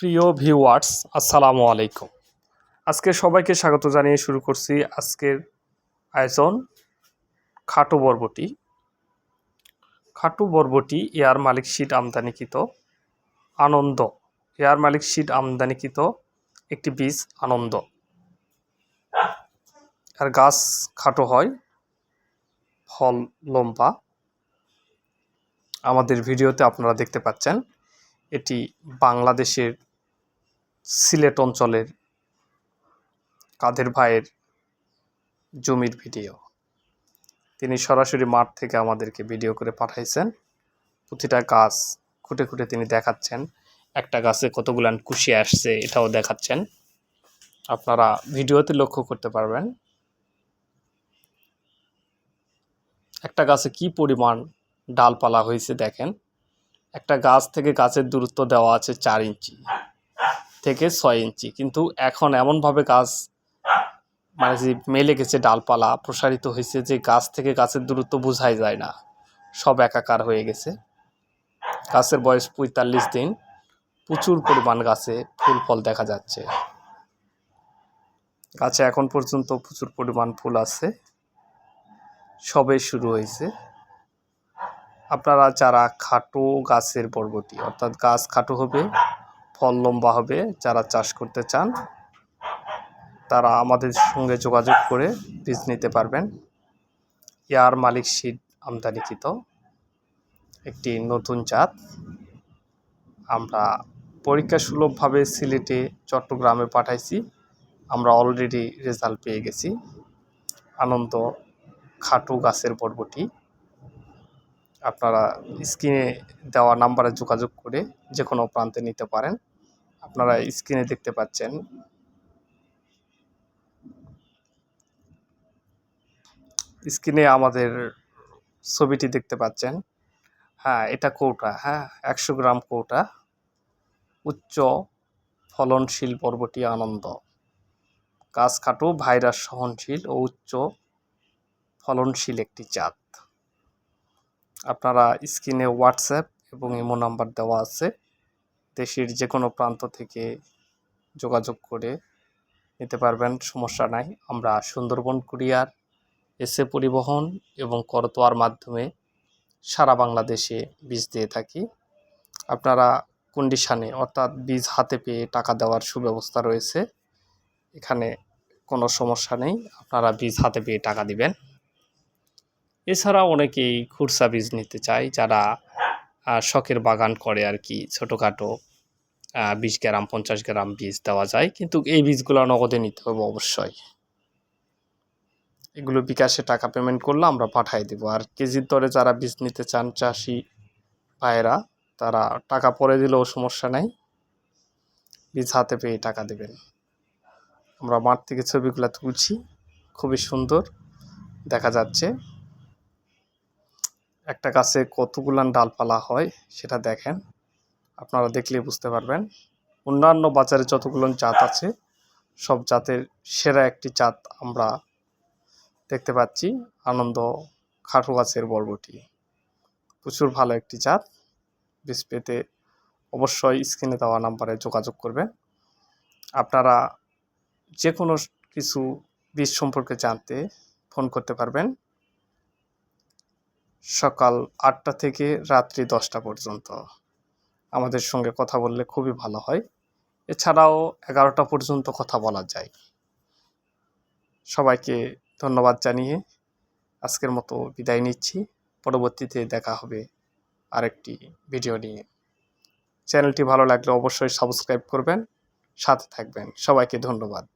প্রিয় ভিউয়ার্স, আসসালামু আলাইকুম। আজকে সবাইকে স্বাগত জানিয়ে শুরু করছি আজকের আয়োজন খাটো বরবটি। খাটো বরবটি এয়ার মালিক শীট আমদানিকৃত আনন্দ। এয়ার মালিক শীট আমদানিকৃত একটি বীজ আনন্দ। আর গাছ খাটো হয়, ফল লম্বা। আমাদের ভিডিওতে আপনারা দেখতে পাচ্ছেন, এটি বাংলাদেশের সিলেট অঞ্চলের কাদের ভাইয়ের জমির ভিডিও। তিনি সরাসরি মাঠ থেকে আমাদেরকে ভিডিও করে পাঠাইছেন। প্রতিটা গাছ খুঁটে খুঁটে তিনি দেখাচ্ছেন। একটা গাছে কতগুলান কুশি আসছে এটাও দেখাচ্ছেন। আপনারা ভিডিওতে লক্ষ্য করতে পারবেন। একটা গাছে কি পরিমাণ ডালপালা হয়েছে দেখেন। একটা গাছ থেকে গাছের দূরত্ব দেওয়া আছে চার ইঞ্চি। থেকে ছয় ইঞ্চি। কিন্তু এখন এমনভাবে গাছ মানে যে মেলে গেছে ডালপালা, প্রসারিত হয়েছে যে গাছ থেকে গাছের দূরত্ব বোঝাই যায় না। সব একাকার হয়ে গেছে। গাছের বয়স পঁয়তাল্লিশ দিন। প্রচুর পরিমাণ গাছে ফুল ফল দেখা যাচ্ছে। গাছে এখন পর্যন্ত প্রচুর পরিমাণ ফুল আছে। সবে শুরু হয়েছে। আপনারা যারা খাটো গাছের বরবটি অর্থাৎ গাছ খাটো হবে ফল লম্বা হবে, যারা চাষ করতে চান, তারা আমাদের সঙ্গে যোগাযোগ করে বীজ নিতে পারবেন। ইয়ার মালিক সিড আমদানিকৃত একটি নতুন জাত। আমরা পরীক্ষা সুলভভাবে সিলেটে চট্টগ্রামে পাঠাইছি। আমরা অলরেডি রেজাল্ট পেয়ে গেছি। আনন্দ খাটু গাছের বরবটি আপনারা স্ক্রিনে দেওয়া নাম্বারে যোগাযোগ করে যে কোনো প্রান্তে নিতে পারেন। আপনারা স্ক্রিনে দেখতে পাচ্ছেন। স্ক্রিনে আমাদের ছবিটি দেখতে পাচ্ছেন। হ্যাঁ এটা কৌটা। হ্যাঁ একশো গ্রাম কৌটা। উচ্চ ফলনশীল পর্বটি আনন্দ। গাছ খাটো ভাইরাস সহনশীল ও উচ্চ ফলনশীল একটি জাত। আপনারা স্ক্রিনে হোয়াটসঅ্যাপ এবং ইমো নাম্বার দেওয়া আছে। দেশের যে কোনো প্রান্ত থেকে যোগাযোগ করে নিতে পারবেন, সমস্যা নাই। আমরা সুন্দরবন, কুরিয়ার এসে পরিবহন এবং করতোয়ার মাধ্যমে সারা বাংলাদেশে বীজ দিয়ে থাকি। আপনারা কন্ডিশানে অর্থাৎ বীজ হাতে পেয়ে টাকা দেওয়ার সুব্যবস্থা রয়েছে। এখানে কোনো সমস্যা নেই। আপনারা বীজ হাতে পেয়ে টাকা দিবেন। এছাড়া অনেকেই খুরসা বীজ নিতে চায় যারা শখের বাগান করে আর কি ছোটোখাটো বিশ গ্রাম, পঞ্চাশ গ্রাম বীজ দেওয়া যায়। কিন্তু এই বীজগুলো নগদে নিতে হবে অবশ্যই। এগুলো বিকাশে টাকা পেমেন্ট করলে আমরা পাঠাই দেব। আর কেজির দরে যারা বীজ নিতে চান চাষি ভাইয়েরা, তারা টাকা পরে দিলেও সমস্যা নাই। বীজ হাতে পেয়ে টাকা দেবেন। আমরা মাঠ থেকে ছবিগুলো তুলছি। খুবই সুন্দর। দেখা যাচ্ছে। একটা গাছে কতগুলান ডালপালা হয় সেটা দেখেন। আপনারা দেখলেই বুঝতে পারবেন। অন্যান্য বাজারে যতগুলো জাত আছে, সব জাতের সেরা একটি জাত আমরা দেখতে পাচ্ছি, আনন্দ খাটু গাছের বরবটি। প্রচুর ভালো একটি জাত। বীজ পেতে অবশ্যই স্ক্রিনে দেওয়া নাম্বারে যোগাযোগ করবেন। আপনারা যে কোনো কিছু বীজ সম্পর্কে জানতে ফোন করতে পারবেন। সকাল আটটা থেকে রাত্রি দশটা পর্যন্ত। আমাদের সঙ্গে কথা বললে খুবই ভালো হয়। এছাড়াও এগারোটা পর্যন্ত কথা বলা যায়। সবাইকে ধন্যবাদ জানিয়ে আজকের মতো বিদায় নিচ্ছি। পরবর্তীতে দেখা হবে আরেকটি ভিডিও নিয়ে। চ্যানেলটি ভালো লাগলে অবশ্যই সাবস্ক্রাইব করবেন। সাথে থাকবেন। সবাইকে ধন্যবাদ।